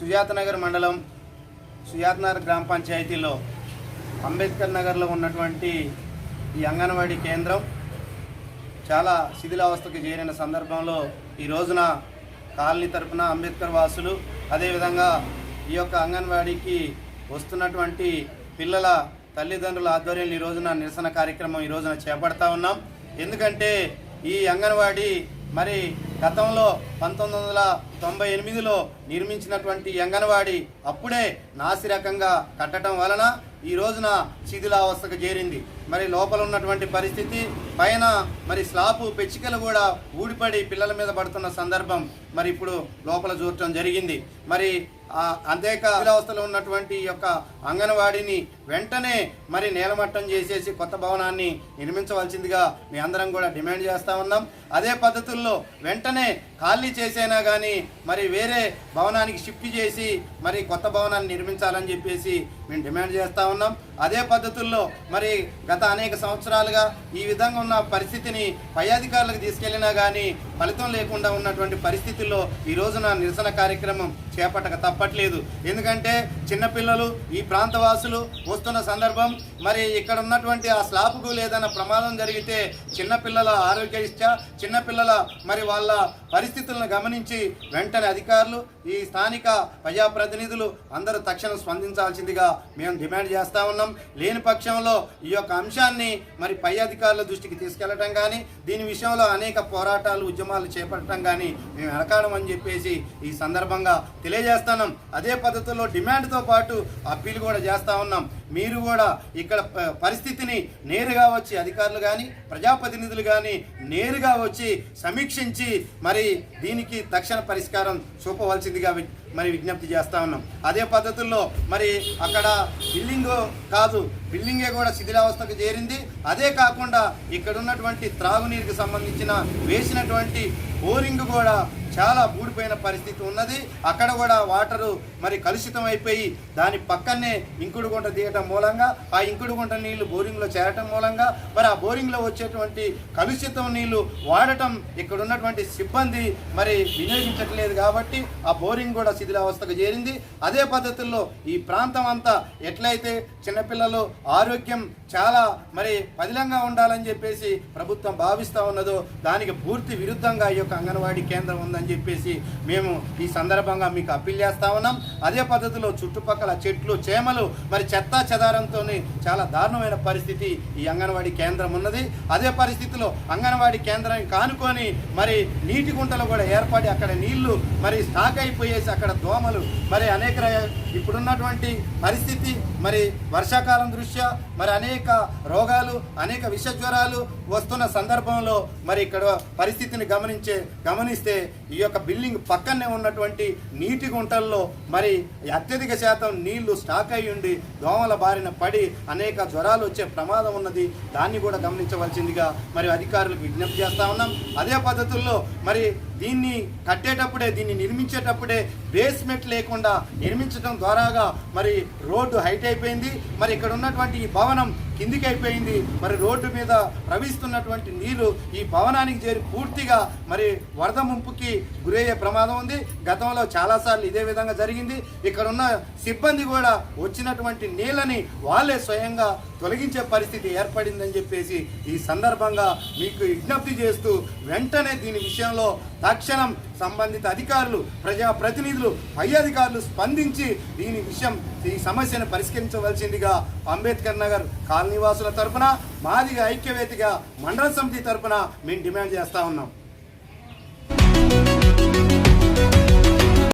సుజాతనగర్ మండలం సుజాతనగర్ గ్రామ పంచాయతీలో అంబేద్కర్ నగర్లో ఉన్నటువంటి ఈ అంగన్వాడీ కేంద్రం చాలా శిథిలావస్థకు చేరిన సందర్భంలో ఈ రోజున కాలనీ తరపున అంబేద్కర్ వాసులు అదేవిధంగా ఈ యొక్క అంగన్వాడీకి వస్తున్నటువంటి పిల్లల తల్లిదండ్రుల ఆధ్వర్యంలో ఈ రోజున నిరసన కార్యక్రమం ఈ రోజున చేపడతా ఉన్నాం. ఎందుకంటే ఈ అంగన్వాడీ మరి గతంలో పంతొమ్మిది వందల తొంభై ఎనిమిదిలో నిర్మించినటువంటి అంగన్వాడి అప్పుడే నాసిరకంగా కట్టడం వలన ఈ రోజున శిథిలావస్థకు చేరింది. మరి లోపల ఉన్నటువంటి పరిస్థితి పైన మరి స్లాపు పెచ్చికలు కూడా ఊడిపడి పిల్లల మీద పడుతున్న సందర్భం మరి ఇప్పుడు లోపల చూడటం జరిగింది. మరి అంతేక శిథిలావస్థలో ఉన్నటువంటి యొక్క అంగన్వాడిని వెంటనే మరి నేలమట్టం చేసేసి కొత్త భవనాన్ని నిర్మించవలసిందిగా మీ అందరం కూడా డిమాండ్ చేస్తూ ఉన్నాం. అదే పద్ధతుల్లో వెంటనే ఖాళీ చేసైనా కానీ మరి వేరే భవనానికి షిఫ్ట్ చేసి మరి కొత్త భవనాన్ని నిర్మించాలని చెప్పేసి మేము డిమాండ్ చేస్తూ ఉన్నాం. అదే పద్ధతుల్లో మరి గత అనేక సంవత్సరాలుగా ఈ విధంగా ఉన్న పరిస్థితిని పై అధికారులకు తీసుకెళ్ళినా కానీ ఫలితం లేకుండా ఉన్నటువంటి పరిస్థితుల్లో ఈ రోజున నిరసన కార్యక్రమం చేపట్టక తప్పట్లేదు. ఎందుకంటే చిన్నపిల్లలు ఈ ప్రాంతవాసులు వస్తున్న సందర్భం మరి ఇక్కడ ఉన్నటువంటి ఆ స్లాబ్కు లేదన్న ప్రమాదం జరిగితే చిన్నపిల్లల ఆరోగ్య ఇష్టా చిన్నపిల్లల మరి వాళ్ళ పరిస్థితులను గమనించి వెంటనే అధికారులు ఈ స్థానిక ప్రజాప్రతినిధులు అందరూ తక్షణం స్పందించాల్సిందిగా మేము డిమాండ్ చేస్తా ఉన్నాం. లేని పక్షంలో ఈ యొక్క అంశాన్ని మరి పై అధికారుల దృష్టికి తీసుకెళ్ళటం కానీ దీని విషయంలో అనేక పోరాటాలు ఉద్యమాలు చేపట్టడం కానీ మేము వెనకాడమని చెప్పేసి ఈ సందర్భంగా తెలియజేస్తున్నాం. అదే పద్ధతిలో డిమాండ్తో పాటు అప్పీల్ కూడా చేస్తా ఉన్నాం. మీరు కూడా ఇక్కడ ప- పరిస్థితిని నేరుగా వచ్చి అధికారులు కానీ ప్రజాప్రతినిధులు కానీ నేరుగా వచ్చి సమీక్షించి మరి దీనికి తక్షణ పరిష్కారం చూపవలసిందిగా మరి విజ్ఞప్తి చేస్తా ఉన్నాం. అదే పద్ధతుల్లో మరి అక్కడ బిల్డింగ్ కాదు బిల్డింగే కూడా శిథిలావస్థకు చేరింది. అదే కాకుండా ఇక్కడ ఉన్నటువంటి త్రాగునీరుకి సంబంధించిన వేసినటువంటి బోరింగ్ కూడా చాలా ఊడిపోయిన పరిస్థితి ఉన్నది. అక్కడ కూడా వాటరు మరి కలుషితం అయిపోయి దాని పక్కనే ఇంకుడుగుంట తీయటం మూలంగా ఆ ఇంకుడుగుంట నీళ్ళు బోరింగ్లో చేరటం మూలంగా మరి ఆ బోరింగ్లో వచ్చేటువంటి కలుషితం నీళ్ళు వాడటం ఇక్కడ ఉన్నటువంటి సిబ్బంది మరి వినియోగించట్లేదు కాబట్టి ఆ బోరింగ్ కూడా శిథిలావస్థకు చేరింది. అదే పద్ధతుల్లో ఈ ప్రాంతం అంతా ఎట్లయితే చిన్నపిల్లలు ఆరోగ్యం చాలా మరి పదిలంగా ఉండాలని చెప్పేసి ప్రభుత్వం భావిస్తూ ఉన్నదో దానికి పూర్తి విరుద్ధంగా ఈ యొక్క అంగన్వాడీ కేంద్రం ఉందని అని చెప్పేసి మేము ఈ సందర్భంగా మీకు అప్పీల్ చేస్తా ఉన్నాం. అదే పద్ధతిలో చుట్టుపక్కల చెట్లు చేమలు మరి చెత్త చెదారంతో చాలా దారుణమైన పరిస్థితి ఈ అంగన్వాడీ కేంద్రం ఉన్నది. అదే పరిస్థితిలో అంగన్వాడీ కేంద్రాన్ని కానుకొని మరి నీటి గుంటలు కూడా ఏర్పడి అక్కడ నీళ్ళు మరి స్టాక్ అయిపోయేసి అక్కడ దోమలు మరి అనేక ఇప్పుడున్నటువంటి పరిస్థితి మరి వర్షాకాలం దృష్ట్యా మరి అనేక రోగాలు అనేక విష జ్వరాలు వస్తున్న సందర్భంలో మరి ఇక్కడ పరిస్థితిని గమనించే గమనిస్తే ఈ యొక్క బిల్డింగ్ పక్కనే ఉన్నటువంటి నీటి గుంటల్లో మరి అత్యధిక శాతం నీళ్ళు స్టాక్ అయి ఉండి దోమల బారిన పడి అనేక జ్వరాలు వచ్చే ప్రమాదం ఉన్నది. దాన్ని కూడా గమనించవలసిందిగా మరి అధికారులకు విజ్ఞప్తి చేస్తా ఉన్నాం. అదే పద్ధతుల్లో మరి దీన్ని కట్టేటప్పుడే దీన్ని నిర్మించేటప్పుడే బేస్మెంట్ లేకుండా నిర్మించడం ద్వారాగా మరి రోడ్డు హైట్ అయిపోయింది. మరి ఇక్కడ ఉన్నటువంటి ఈ భవనం కిందికి అయిపోయింది. మరి రోడ్డు మీద ప్రవహిస్తున్నటువంటి నీరు ఈ భవనానికి చేరి పూర్తిగా మరి వరద ముంపుకి గురయ్యే ప్రమాదం ఉంది. గతంలో చాలాసార్లు ఇదే విధంగా జరిగింది. ఇక్కడ ఉన్న సిబ్బంది కూడా వచ్చినటువంటి నీళ్ళని వాళ్ళే స్వయంగా తొలగించే పరిస్థితి ఏర్పడిందని చెప్పేసి ఈ సందర్భంగా మీకు విజ్ఞప్తి చేస్తూ వెంటనే దీని విషయంలో తక్షణం సంబంధిత అధికారులు ప్రజా ప్రతినిధులు పై అధికారులు స్పందించి దీని విషయం ఈ సమస్యను పరిష్కరించవలసిందిగా అంబేద్కర్ నగర్ కాలనీవాసుల తరఫున మాదిగా ఐక్యవేదిగా మండల సమితి తరఫున మేము డిమాండ్ చేస్తూ ఉన్నాం.